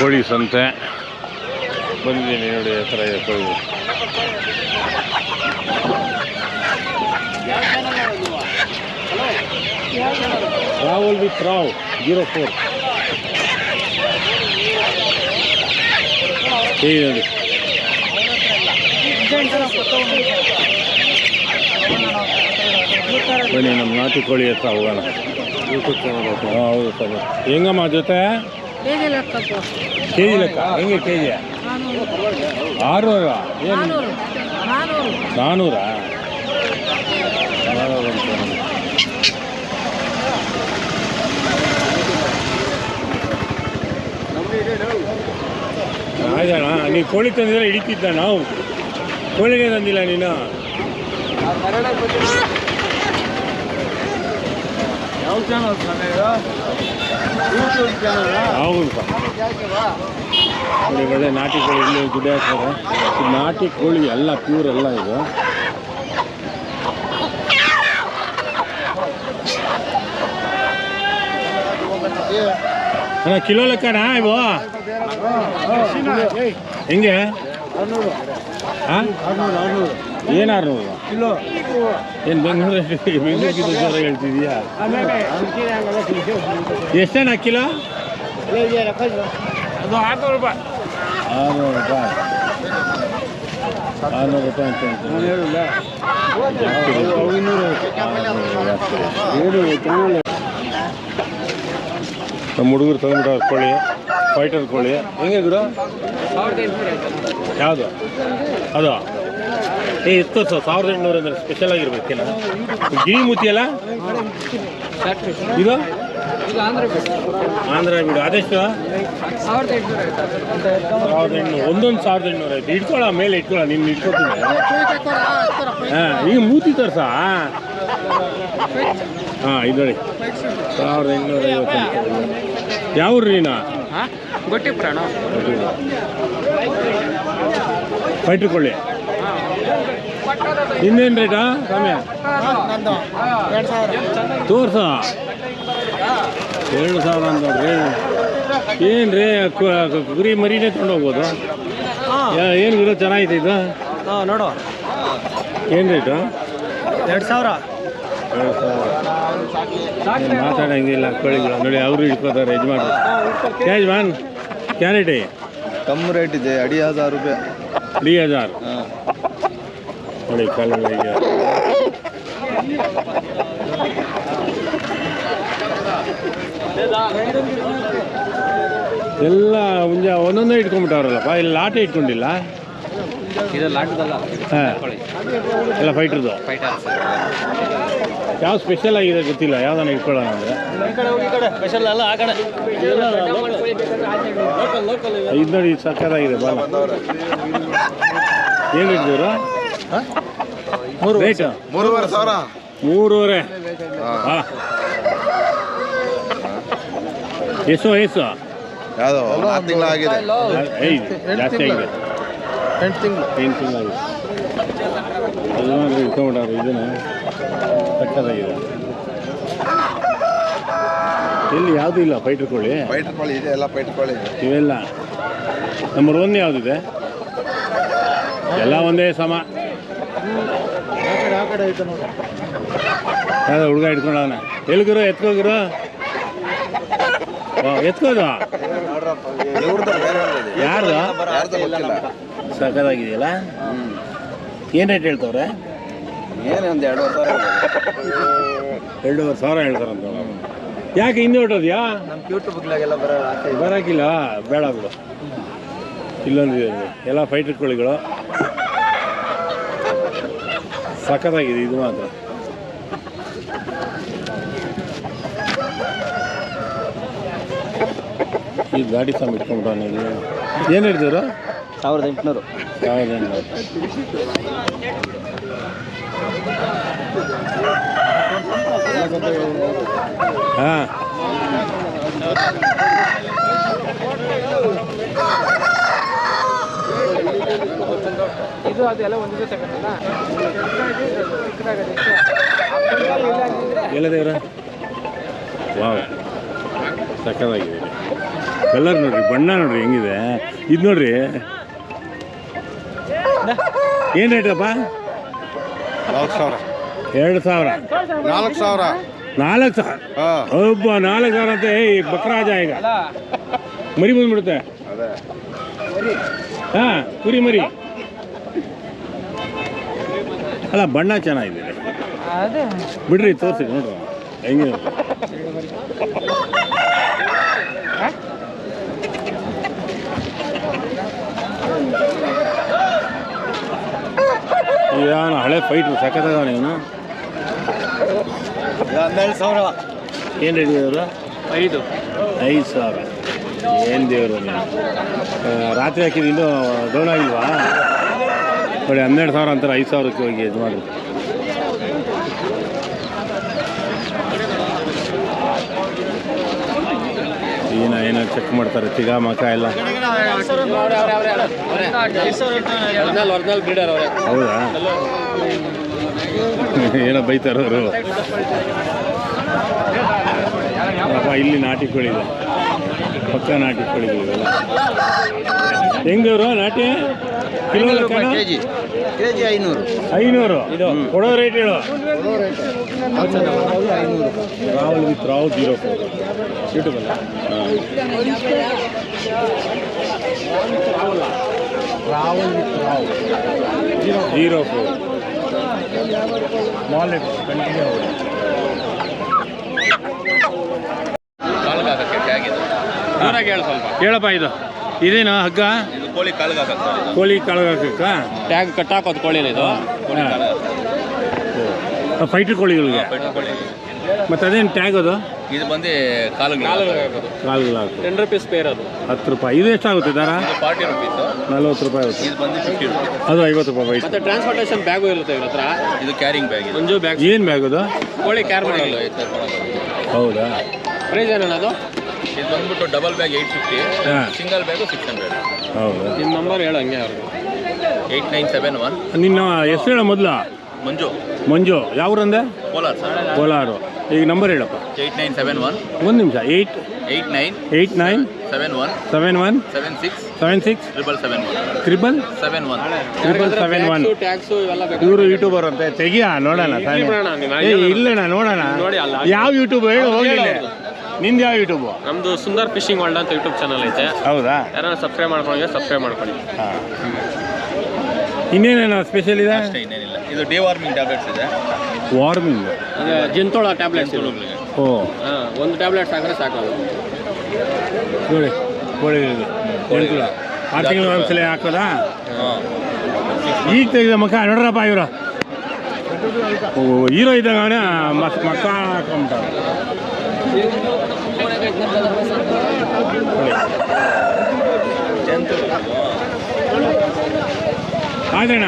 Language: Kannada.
ಕೋಳಿ ಸಂತೆ ಬಂದಿದ್ದೀನಿ ನೋಡಿ ಆ ಥರ ಇದೆ ಕೋಳಿ Rahul with Rao zero four. ಹೇಗೆ ನೋಡಿ. ಬನ್ನಿ ನಮ್ಮ ನಾಟಿ ಕೋಳಿ ಹತ್ರ ಹೋಗೋಣ. ಹೌದು ಸರ್. ಹೆಂಗಮ್ಮ ಜೊತೆ? ಹೇಗೆ ಲೆಕ್ಕಪ್ಪು ಕೆ ಜಿ ಲೆಕ್ಕ? ಹೆಂಗೆ ಕೆ ಜಿ ನಾನೂರು. ಆರುನೂರ ಏನು ನಾನ್ನೂರಾ. ಆಯ್ತಣ್ಣ ನೀವು ಕೋಳಿ ತಂದಿದ್ರೆ ಹಿಡಿತಿದ್ದ ನಾವು. ಕೋಳಿಗೆ ತಂದಿಲ್ಲ ನೀನು. ಯಾವ ಚಾನಲ್ ಸರ್ ಚಾನಲ್ ಹೌದು. ನೋಡಿ ಒಳ್ಳೆ ನಾಟಿ ಕೋಳಿ ಇಲ್ಲಿ ಗುಡ್ಡೆ ಹಾಕ್ತಾರೆ ನಾಟಿ ಕೋಳಿ ಎಲ್ಲ ಪ್ಯೂರ್ ಎಲ್ಲ ಇದು. ಅಣ್ಣ ಕಿಲೋ ಲೆಕ್ಕಣ ಇವು? ಹೆಂಗೆ? ಹಾಂ? ಏನು ಆರ್ನೂರು ಏನು ಬೆಂಗಳೂರು ಬೆಂಗಳೂರಿಗೆ ಜೋರ ಹೇಳ್ತಿದ್ಯಾ ಎಷ್ಟಣ್ಣ ಕಿಲೋ? ಅದು ಆರ್ನೂರು ರೂಪಾಯಿ. ಆರ್ನೂರು ರೂಪಾಯಿ. ಆರುನೂರು ಅಂತ ನಮ್ಮ ಹುಡುಗರು ತಂದ್ಬಿಟ್ಟವ್ರು ಕೋಳಿ ಫೈಟರ್ ಕೋಳಿ. ಹೆಂಗೆ ಗುರು? ಯಾವುದು? ಅದು? ಏ ಇತ್ತು ಸರ್ ಸಾವಿರದ ಎಂಟುನೂರು ಅಂದರೆ ಸ್ಪೆಷಲ್ ಆಗಿರ್ಬೇಕೇನ ಗಿಣಿ ಮೂತಿ ಅಲ್ಲ? ಇದು? ಆಂಧ್ರ ಬಿಡು. ಅದೆಷ್ಟು? ಸಾವಿರದ ಎಂಟುನೂರ. ಒಂದೊಂದು ಸಾವಿರದ ಎಂಟುನೂರು ಆಯ್ತು. ಇಟ್ಕೊಳ್ಳ ಮೇಲೆ ಇಟ್ಕೊಳ್ಳ ನಿನ್ನ ಇಟ್ಕೊತೀನಿ. ಹಾಂ ಈಗ ಮೂತಿ ತೋರ್ಸ? ಹಾಂ ಇದು ನೋಡಿ. ಸಾವಿರದ ಎಂಟುನೂರ ಐವತ್ತು ಯಾವ ರೀನಾ ಗೊಟ್ಟಿ ಪ್ರಾಣ ಫೈಟ್ರ್ ಕೊಳ್ಳಿ ಇನ್ನೇನು ರೇಟಾ ಕಮ್ಮಿ ತೋರ್ಸ. ಎರಡು ಸಾವಿರ ಅಂತ ನೋಡ್ರಿ ಏನು ರೀ ಕುರಿ ಮರಿನೇ ತೊಗೊಂಡು ಹೋಗ್ಬೋದು ಏನು ಗುರು ಚೆನ್ನಾಗಿದೆ ಇದು? ಹಾಂ ನೋಡು. ಏನು ರೇಟು ಎರಡು ಸಾವಿರ. ಎರಡು ಸಾವಿರ. ಮಾತಾಡಂಗಿಲ್ಲ ಕೋಳಿಗಳು ನೋಡಿ ಅವರು ಇಟ್ಕೋತಾರೆ ಯಜಮಾನ್ ಯಜಮಾನ್ ಕ್ಯಾರೆಟಿ ಕಮ್ಮಿ ರೇಟ್ ಇದೆ ಅಡಿ ಹಜಾರ್ ರೂಪಾಯಿ. ಅಡಿ ಹಜಾರ್. ನೋಡಿ ಕಾಲುಗಳಿಗೆ ಎಲ್ಲ ಮುಂಜ ಒಂದೊಂದೇ ಇಟ್ಕೊಂಡ್ಬಿಟ್ಟವ್ರಲ್ಲಪ್ಪ ಇಲ್ಲಿ ಲಾಟೆ ಇಟ್ಕೊಂಡಿಲ್ಲ? ಇದು ಲಾಟದಲ್ಲ ಹಾಂ. ಎಲ್ಲ ಫೈಟ್ರದು ಯಾವ ಸ್ಪೆಷಲ್ ಆಗಿದೆ ಗೊತ್ತಿಲ್ಲ ಯಾವ್ದಾನ ಇಟ್ಕೊಳ್ಳೋಣ ಅಂದರೆ ಈ ಕಡೆ ಹೋಗಿ ಕಡೆ. ಸ್ಪೆಷಲ್ ಅಲ್ಲ ಆ ಕಡೆ. ಇದು. ನೋಡಿ ಸಕ್ಕದಾಗಿದೆ ಬಾಲ. ಏನು ಇಟ್ಟಿದ್ರು ಮೂರುವರೆ. ಸಾವಿರ? ಮೂರುವರೆ. ಹಾಂ. ಎಷ್ಟು ವಯಸ್ಸು ಯಾವುದು ತಿಂಗಳು ಆಗಿದೆ. ಜಾಸ್ತಿ ಆಗಿದೆ. ಎಂಟು ತಿಂಗಳು. ಏನು ತಿಂಗಳಾಗಿದೆ ಯಜಮಾನ್ರು ಇಟ್ಕೊಂಡ್ಬಿಟ್ಟಾರೆ ಇದನ್ನು ಸಕ್ಕತ್ತಾಗಿದೆ ಎಲ್ಲಿ ಯಾವುದೂ ಇಲ್ಲ ಫೈಟರ್ ಕೋಳಿ? ಫೈಟರ್ ಕೋಳಿ ಇದೆ ಎಲ್ಲ ಫೈಟರ್ ಕೋಳಿ ಇದೆ. ಇವೆಲ್ಲ. ನಂಬರ್ ಒನ್ ಯಾವುದಿದೆ? ಎಲ್ಲ ಒಂದೇ ಸಮ. ಯಾವ್ದು ಹುಡುಗ ಇಟ್ಕೊಂಡವನ ಎಲ್ಗಿರೋ, ಎತ್ಕೋಗಿರೋ? ಎತ್ಕೋದು. ಯಾರ್ದು? ಸಕದಾಗಿದೆಯಲ್ಲ ಏನು ರೇಟ್ ಹೇಳ್ತವ್ರೆ? ಏನು ಒಂದು ಎರಡುವರೆ ಸಾವಿರ ಎರಡೂವರೆ ಸಾವಿರ ಹೇಳ್ತಾರಂತ ಯಾಕೆ ಹಿಂದೆ ಹೊಟ್ಟೋದ್ಯಾ ಬರೋಕ್ಕಿಲ್ಲ ಬೇಡ ಬಿಡು. ಇಲ್ಲೊಂದು ಎಲ್ಲ ಫೈಟರ್ ಕೋಳಿಗಳು ಸಖತ್ತಾಗಿದೆ ಇದು ಮಾತ್ರ. ಈ ಗಾಡಿ ಸಹ ಇಟ್ಕೊಂಡ್ಬಿಟ್ಟವನು ಇಲ್ಲಿ ಏನು ಹಿಡಿದ್ರು ಸಾವಿರದ ಎಂಟುನೂರು. ಯಾವುದೇನು ಹಾಂ. ಇದು ಅದೆಲ್ಲ ಒಂದೇ ತಗೊಂಡಲ್ಲ ಎಲ್ಲ ದೇವ್ರ ವಾವ್. ಸಕ್ಕದಾಗಿದೆ ಕಲರ್ ನೋಡ್ರಿ ಬಣ್ಣ ನೋಡ್ರಿ ಹೆಂಗಿದೆ? ಇದು ನೋಡ್ರಿ. ಏನು ರೇಟಪ್ಪ ನಾಲ್ಕು ಸಾವಿರ. ಎರಡು ಸಾವಿರ. ನಾಲ್ಕು ಸಾವಿರ. ನಾಲ್ಕು ಸಾವಿರ? ಒಬ್ಬ ನಾಲ್ಕು ಸಾವಿರ ಅಂತ ಏ ಬಕ್ರಾಜ ಈಗ. ಮರಿ ಬಂದ್ಬಿಡುತ್ತೆ. ಹಾಂ ಹಾ ಕುರಿ ಮರಿ. ಅಲ್ಲ ಬಣ್ಣ ಚೆನ್ನಾಗಿದೆ. ಅದೇ. ಬಿಡ್ರಿ ತೋರಿಸಿ ನೋಡ್ರಿ. ಹೆಂಗ ಏನು ಹಳೆ ಫೈಟ್ ಸಖತ್ತಾಗ ನೀನು. ಹನ್ನೆರಡು ಸಾವಿರ ಏನು ರೇಟ್ ಅವರು ಐದು. ಐದು ಸಾವಿರ. ಏನು ದೇವರು ರಾತ್ರಿ ಹಾಕಿದ್ದು ಇನ್ನೂ ಡೌನ್ ಆಗಿಲ್ವಾ? ನೋಡಿ, ಹನ್ನೆರಡು ಸಾವಿರ ಅಂತಾರೆ, ಐದು ಸಾವಿರಕ್ಕೆ ಹೋಗಿ ಇದು ಮಾಡಿ. ಏನ, ಏನೋ ಚೆಕ್ ಮಾಡ್ತಾರೆ, ತಿಗಾ ಮಕ ಎಲ್ಲ? ಹೌದಾ? ಏನೋ ಬೈತಾರೆ ಅವರು? ಇಲ್ಲಿ ನಾಟಿ ಕೋಳಿ ಪಕ್ಕ ನಾಟಿ ಕೋಳಿ ಹೆಂಗವರು ನಾಟಿ? ಕಿಲೋ ರೂಪಾಯಿ ಕೆ ಜಿ ಕೆ ಜಿ ಐನೂರು. ಐನೂರು ಕೊಡೋ ರೇಟ್ ಹೇಳು. ಐನೂರು Rahul with Rao zero ಯೂಟ್ಯೂಬಲ್ಲ. Rahul Rao. Zero four. Small continue ಇದು ಹೇಳು ಸ್ವಲ್ಪ. ಹೇಳಪ್ಪ ಇದು. ಇದೇನಾ ಹಗ್ಗ? ಕೋಳಿ ಕಾಲ್ಗಾಗಕ್ಕೆ ಸರ್ ಇದು. ಕೋಳಿ ಕಳಗಾಕ ಟ್ಯಾಗ್ ಕಟ್ ಹಾಕೋದು ಕೋಳಿನ ಇದು. ಕೋಳಿ ಹಾ. ಕಾಲ್ಗಾಗಕ್ಕೆ ಫೈಟರ್ ಕೋಳಿಗಳಿಗೆ? ಪೆಟ್ಟು ಕೋಳಿ. ಮತ್ತೆ ಅದೇನು ಟ್ಯಾಗ್ ಅದು? ಇದು ಬಂದು ಕಾಲು ಕಾಲ್ಗಳಾಕು. ಟೆನ್ ರುಪೀಸ್ ಪೇರ್ ಅದು. ಹತ್ತು ರೂಪಾಯಿ. ಇದು ಎಷ್ಟಾಗುತ್ತೆ ದರ? ಇದು ಫಾರ್ಟಿ ರುಪೀಸ್ ನಲ್ವತ್ತು ರೂಪಾಯಿ ಆಗುತ್ತೆ. ಇದು ಬಂದು ಫಿಫ್ಟಿ ರುಪೀಸ್ ಅದು ಐವತ್ತು ರೂಪಾಯಿ ಬೈಟ್ ಮತ್ತೆ ಟ್ರಾನ್ಸ್ಪೋರ್ಟೇಷನ್ ಬ್ಯಾಗು ಇರುತ್ತೆ ಇವ್ರ ಹತ್ರ? ಇದು ಕ್ಯಾರಿಂಗ್ ಬ್ಯಾಗ್ ಇದು. ಮಂಜು ಬ್ಯಾಗ್ ಏನು ಬ್ಯಾಗ್ ಅದು? ಕೋಳಿ ಕ್ಯಾರ್ ಮಾಡಲ್ಲ ಹೌದಾ? ಪ್ರೈಸ್ ಏನಣ್ಣ ಅದು? ಇದು ಬಂದ್ಬಿಟ್ಟು ಡಬಲ್ ಬ್ಯಾಗ್ ಏಯ್ಟ್ ಫಿಫ್ಟಿ ಹಾಂ. ಸಿಂಗಲ್ ಬ್ಯಾಗು ಸಿಕ್ಸ್ ಹಂಡ್ರೆಡ್ ಹೌದಾ. ನಿಮ್ಮ ನಂಬರ್ ಹೇಳು ಹಂಗೆ ಅವ್ರಿಗೆ ಏಯ್ಟ್ ನೈನ್ ಸೆವೆನ್ ಒನ್ ನಿನ್ನ ಹೆಸರು ಹೇಳ ಮೊದಲ. ಮಂಜು. ಮಂಜು ಯಾವ್ರಂದೆ? ಕೋಲಾರ್ ಸರ್. ಕೋಲಾರು. ಈಗ ನಂಬರ್ ಹೇಳಪ್ಪ. ಏಯ್ಟ್ ನೈನ್ ಸೆವೆನ್ ಒನ್ ಒಂದು ನಿಮಿಷ. Eight eight nine eight nine seven one seven one seven six seven six triple seven one triple seven one triple seven one tax ಇವೆಲ್ಲ ಬೇಕು ಇವರು ಯೂಟ್ಯೂಬರ್ ಅಂತೆ. ತೆಗಿಯ? ನೋಡೋಣ ಏ ಇಲ್ಲಣ್ಣ ನೋಡೋಣ. ನೋಡಿ ಅಲ್ಲ. ಯಾವ ಯೂಟ್ಯೂಬ್ ಹೇಳಿ ಹೋಗಿಲ್ಲ ನಿಂದು ಯಾವ ಯೂಟ್ಯೂಬು ನಮ್ದು ಸುಂದರ್ ಫಿಶಿಂಗ್ ವರ್ಲ್ಡ್ ಅಂತ ಯೂಟ್ಯೂಬ್ ಚಾನಲ್ ಐತೆ. ಹೌದಾ? ಯಾರು ಸಬ್ಸ್ಕ್ರೈಬ್ ಮಾಡ್ಕೊಂಡ್ರೆ ಸಬ್ಸ್ಕ್ರೈಬ್ ಮಾಡ್ಕೊಳ್ಳಿ. ಹಾಂ. ಇನ್ನೇನೇನು ಸ್ಪೆಷಲ್ ಇದೆ? ಅಷ್ಟೇ ಇನ್ನೇನಿಲ್ಲ. ಇದು ಡೇ ವಾರ್ಮಿಂಗ್ ಟ್ಯಾಬ್ಲೆಟ್ಸ್ ಇದೆ. ವಾರ್ಮಿಂಗ್ ಅದೇ ಜಂತೋಳ ಟ್ಯಾಬ್ಲೆಟ್ಸ್ ಓ. ಹಾಂ ಒಂದು ಟ್ಯಾಬ್ಲೆಟ್ಸ್ ಹಾಕಿದ್ರೆ ಸಾಕು ನೋಡಿ ಕೋಳಿ ಎಂಟು ಆರು ತಿಂಗಳು ಒಂದ್ಸಲ ಹಾಕೋದಾ? ಈಗ ತೆಗೆದ ಮಕ್ಕ ನೋಡ್ರಪ್ಪ ಇವರು. ಹೀರೋ ಇದ್ದಾಗ ಮಕ್ಕ ಹಾಕೊಂಬಿಟ್ಟ ಆಯ್ತಣ್ಣ.